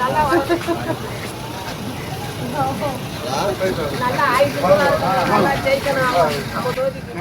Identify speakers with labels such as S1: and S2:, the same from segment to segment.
S1: நல்லா வரது நல்லா ஜெயிக்கணும் ஆமா. நம்ம தொகுதிக்கு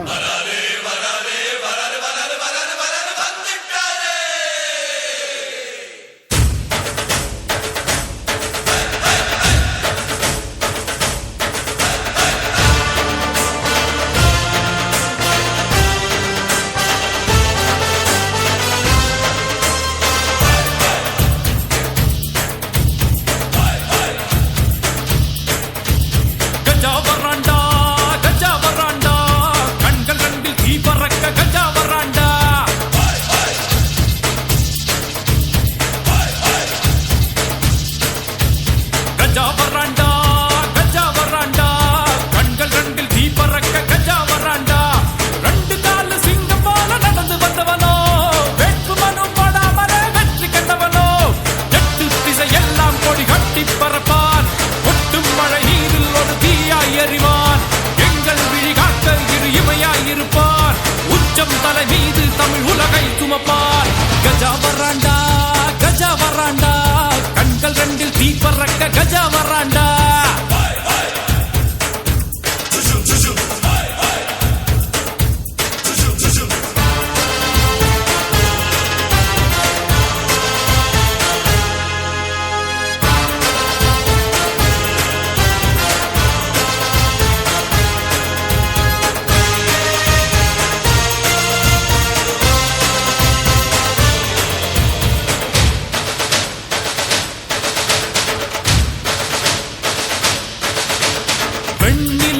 S2: கட்டி பறப்பான் ஒட்டும் மழை நீரில் ஒரு தீயாய் எறிவான் எங்கள் விழிகாக்க இரு இமையாய் இருப்பான் உச்சம் தலை மீது தமிழ் உலகை சுமப்பான் கஜா வராண்டா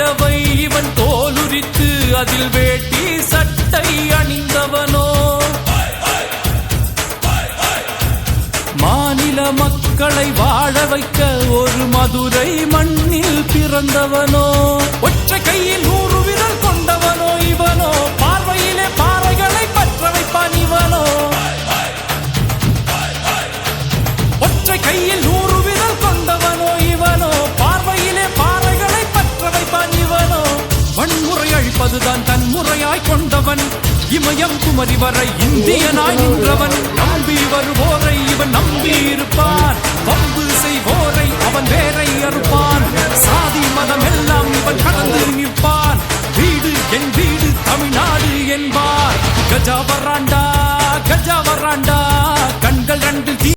S2: வெண்ணிலவை இவன் தோலுரித்து அதில் வேட்டி சட்டை அணிந்தவனோ. மாநில மக்களை வாழ வைக்க ஒரு மதுரை மண்ணில் பிறந்தவனோ. ஒற்றை கையில் நூறு விரல் கொண்டவனோ இவனோ. பார்வையிலே பாறைகளை பற்ற வைப்பான் இவனோ. ஒற்றை கையில் வந்தவன் இமயம் குமரி வரை இந்தியனாய் நின்றவன். நம்பி வருவோரை இவன் நம்பி இருப்பான். பம்பு செய்வோரை அவன் வேரை அறுப்பான். சாதி மதம் எல்லாம் இவன் கடந்து நிற்பான். வீடு என் வீடு தமிழ்நாடு என்பார். கஜா வராண்டா கஜா வராண்டா கண்கள் ரெண்டு